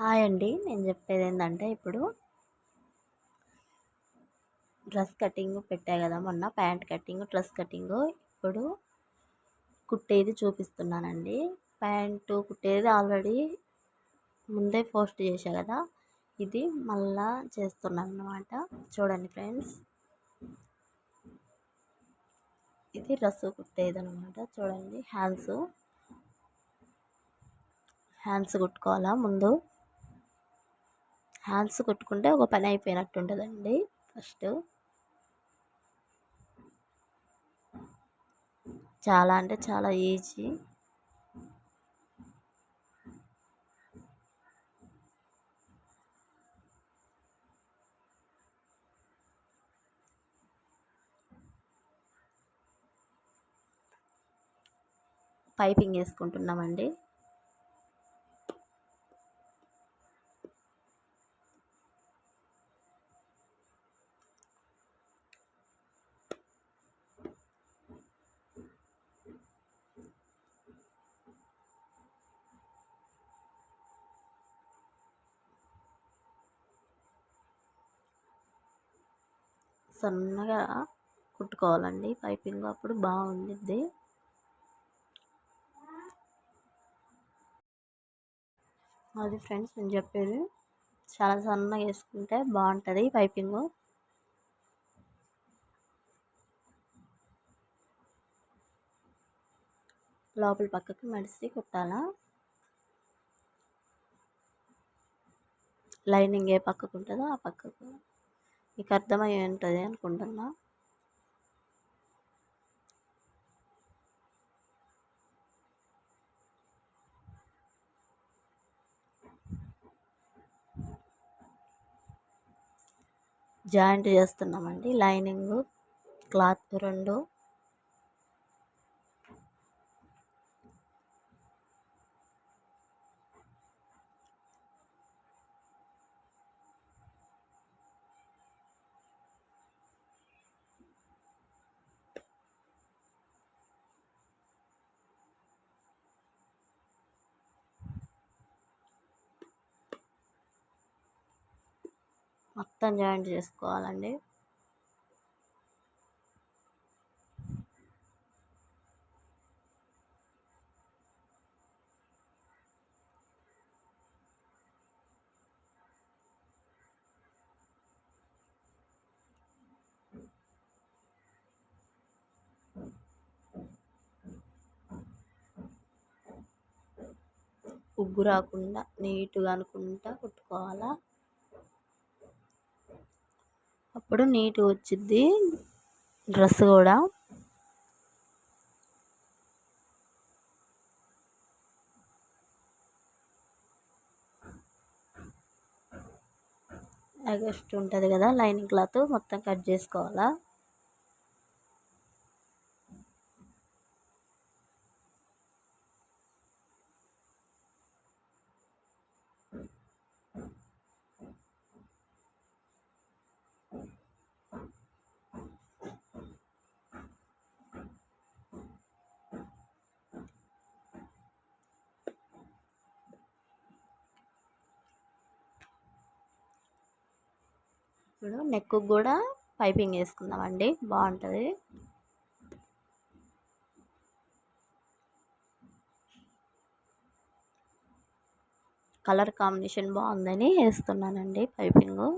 Hi అండి. నేను చెప్పేది ఏంటంటే ఇప్పుడు డ్రెస్ కటింగ్ పెట్టా కదా మొన్న ప్యాంట్ కటింగ్ డ్రెస్ కటింగ్. ఇప్పుడు కుట్టేది చూపిస్తున్నానండి. ప్యాంటు కుట్టేది ఆల్రెడీ ముందే పోస్ట్ చేశా కదా ఇది మళ్ళా చేస్తున్నాను అనమాట చూడండి ఫ్రెండ్స్. ఇది డ్రెస్ కుట్టేది అనమాట చూడండి హ్యాండ్స్. హ్యాండ్స్ కుట్టుకోవాలా ముందు? హ్యాండ్స్ కుట్టుకుంటే ఒక పని అయిపోయినట్టు ఉంటుందండి ఫస్ట్. చాలా అంటే చాలా ఈజీ. పైపింగ్ వేసుకుంటున్నామండి. సన్నగా కుట్టుకోవాలండి. పైపింగ్ అప్పుడు బాగుండిద్ది. అది ఫ్రెండ్స్ నేను చెప్పేది చాలా సన్నగా వేసుకుంటే బాగుంటుంది పైపింగ్. లోపల పక్కకి మడిసి కుట్టాలా? లైనింగ్ ఏ పక్కకు ఉంటుందో ఆ పక్కకు. మీకు అర్థమై ఉంటుంది అనుకుంటున్నా. జాయింట్ చేస్తున్నామండి. లైనింగ్ క్లాత్ రెండు. మొత్తం జాయింట్ చేసుకోవాలండి. ఉగ్గు రాకుండా నీట్గా అనుకుంటా కుట్టుకోవాలా? అప్పుడు నీట్గా వచ్చిద్ది డ్రెస్ కూడా. అగస్ట్ ఉంటుంది కదా లైనింగ్ క్లాత్ మొత్తం కట్ చేసుకోవాలా? ఇప్పుడు నెక్ కూడా పైపింగ్ వేసుకుందామండి బాగుంటుంది. కలర్ కాంబినేషన్ బాగుందని వేస్తున్నానండి పైపింగు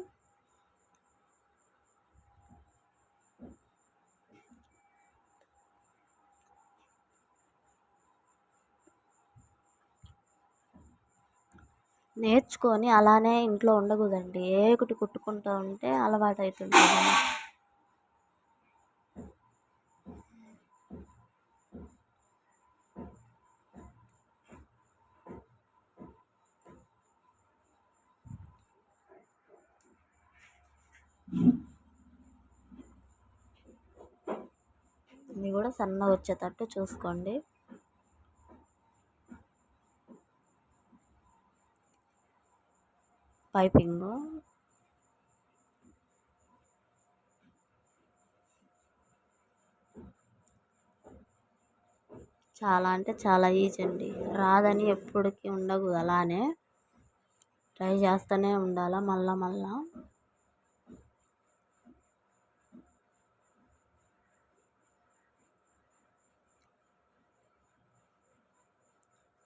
నేర్చుకొని అలానే ఇంట్లో ఉండకూడదండి. ఏ ఒకటి కుట్టుకుంటూ ఉంటే అలవాటు అవుతుంటుంది ఇది కూడా సన్నగా వచ్చేటట్టు చూసుకోండి. పైపింగ్. చాలా అంటే చాలా ఈజీ అండి. రాదని ఎప్పటికీ ఉండదు అలానే ట్రై చేస్తూనే ఉండాలా మళ్ళా మళ్ళా.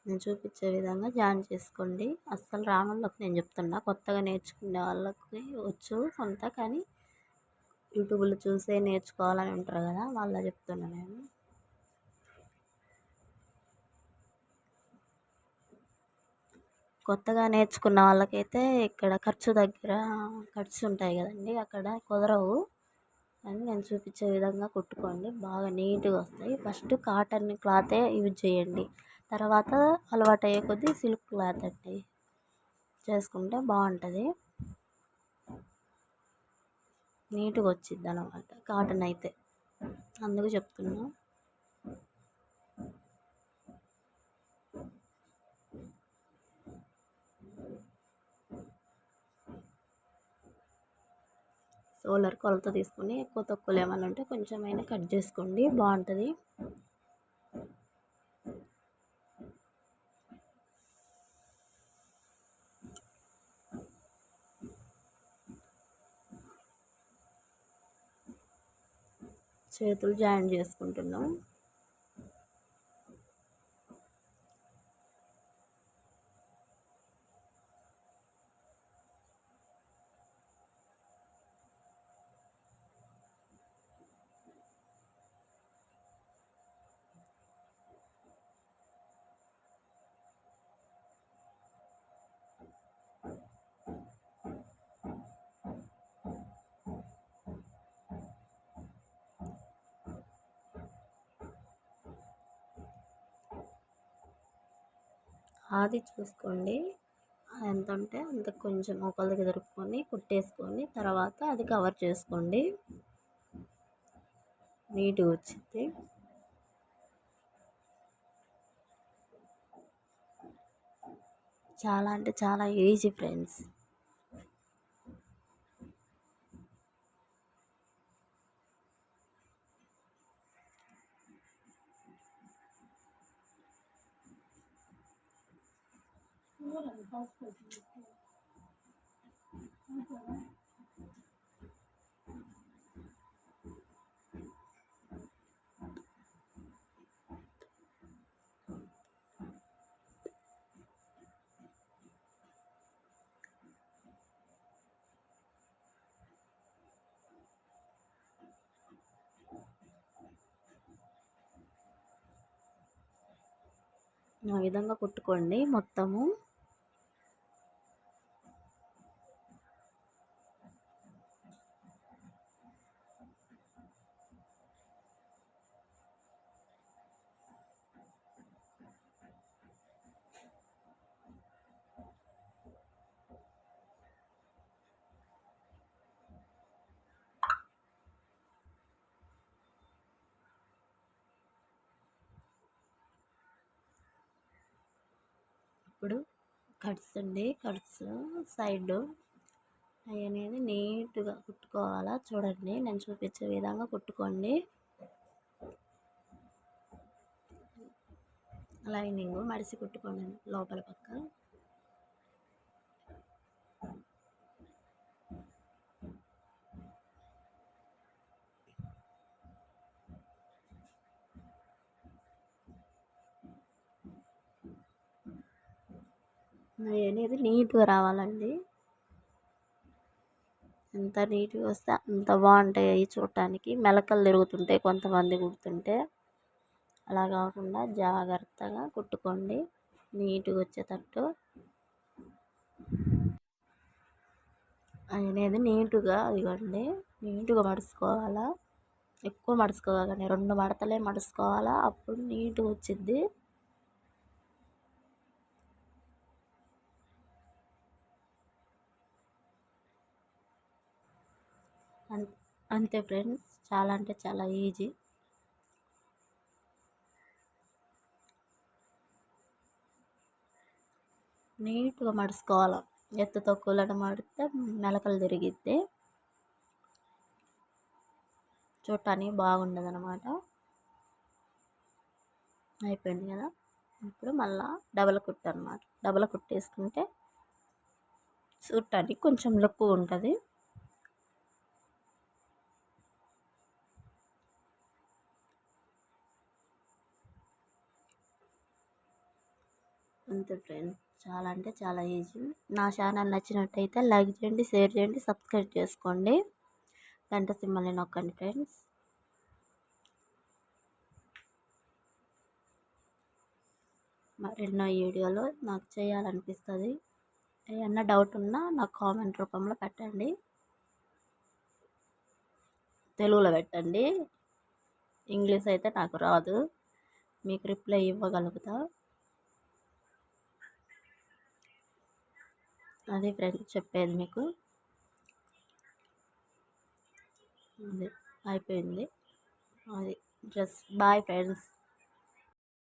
నేను చూపించే విధంగా జాయిన్ చేసుకోండి. అస్సలు రాని వాళ్ళకి నేను చెప్తున్నా. కొత్తగా నేర్చుకునే వాళ్ళకి వచ్చు కొంత కానీ యూట్యూబ్లో చూసే నేర్చుకోవాలని ఉంటారు కదా వాళ్ళ చెప్తున్నా నేను. కొత్తగా నేర్చుకున్న వాళ్ళకైతే ఇక్కడ ఖర్చు దగ్గర ఖర్చు ఉంటాయి కదండి అక్కడ కుదరవు. అని నేను చూపించే విధంగా కుట్టుకోండి. బాగా నీట్గా వస్తాయి. ఫస్ట్ కాటన్ క్లాతే యూజ్ చేయండి. తర్వాత అలవాటు అయ్యే కొద్దీ సిల్క్ క్లాత్ అండి. చేసుకుంటే బాగుంటుంది. నీట్గా వచ్చింది అనమాట కాటన్ అయితే. అందుకు చెప్తున్నా. సోలర్ కొలత తీసుకొని ఎక్కువ తక్కువలు ఏమైనా ఉంటే కొంచెమైనా కట్ చేసుకోండి బాగుంటుంది. చేతులు జాయిన్ చేసుకుంటున్నాం. అది చూసుకోండి. ఎంత ఉంటే అంత కొంచెం ఒకళ్ళకి దొరుకుకొని కుట్టేసుకొని తర్వాత అది కవర్ చేసుకోండి. నీట్గా వచ్చింది. చాలా అంటే చాలా ఈజీ ఫ్రెండ్స్. ఆ విధంగా కుట్టుకోండి మొత్తము. ఇప్పుడు కట్స్ అండి. కట్స్ సైడ్ అవి అనేది నీట్గా కుట్టుకోవాలా చూడండి. నేను చూపించే విధంగా కుట్టుకోండి. లైనింగ్ మడిసి కుట్టుకోండి లోపల పక్క. అనేది నీట్గా రావాలండి. ఎంత నీట్గా వస్తే అంత బాగుంటాయి అవి చూడటానికి. మెలకలు తిరుగుతుంటాయి కొంతమంది కుడుతుంటే అలా కాకుండా జాగ్రత్తగా కుట్టుకోండి. నీట్గా వచ్చేటట్టు. అనేది నీటుగా ఇవ్వండి. నీటుగా మడుచుకోవాలా? ఎక్కువ మడుచుకోవాలి రెండు మడతలే మడుచుకోవాలా? అప్పుడు నీట్గా వచ్చిద్ది. అంతే ఫ్రెండ్స్. చాలా అంటే చాలా ఈజీ. నీట్గా మడుచుకోవాలి. ఎత్తు తక్కువలను మడితే మెలకలు తిరిగిద్ది. చూడటానికి బాగుండదు అనమాట అయిపోయింది కదా. ఇప్పుడు మళ్ళా డబల్ కుట్టు అనమాట డబల్ కుట్టేసుకుంటే చూడటానికి కొంచెం లుక్ ఉంటుంది. అంతే ఫ్రెండ్స్ చాలా అంటే చాలా ఈజీ నా ఛానల్ నచ్చినట్టయితే లైక్ చేయండి షేర్ చేయండి సబ్స్క్రైబ్ చేసుకోండి. గంట సింబల్ని నొక్కండి ఫ్రెండ్స్ మరెన్నో వీడియోలు నాకు చేయాలనిపిస్తుంది. ఏమన్నా డౌట్ ఉన్నా నాకు కామెంట్ రూపంలో పెట్టండి. తెలుగులో పెట్టండి. ఇంగ్లీష్ అయితే నాకు రాదు. మీకు రిప్లై ఇవ్వగలుగుతా. అది ఫ్రెండ్స్ చెప్పేది మీకు. అదే అయిపోయింది. అది డ్రెస్ బాయ్ ఫ్రెండ్స్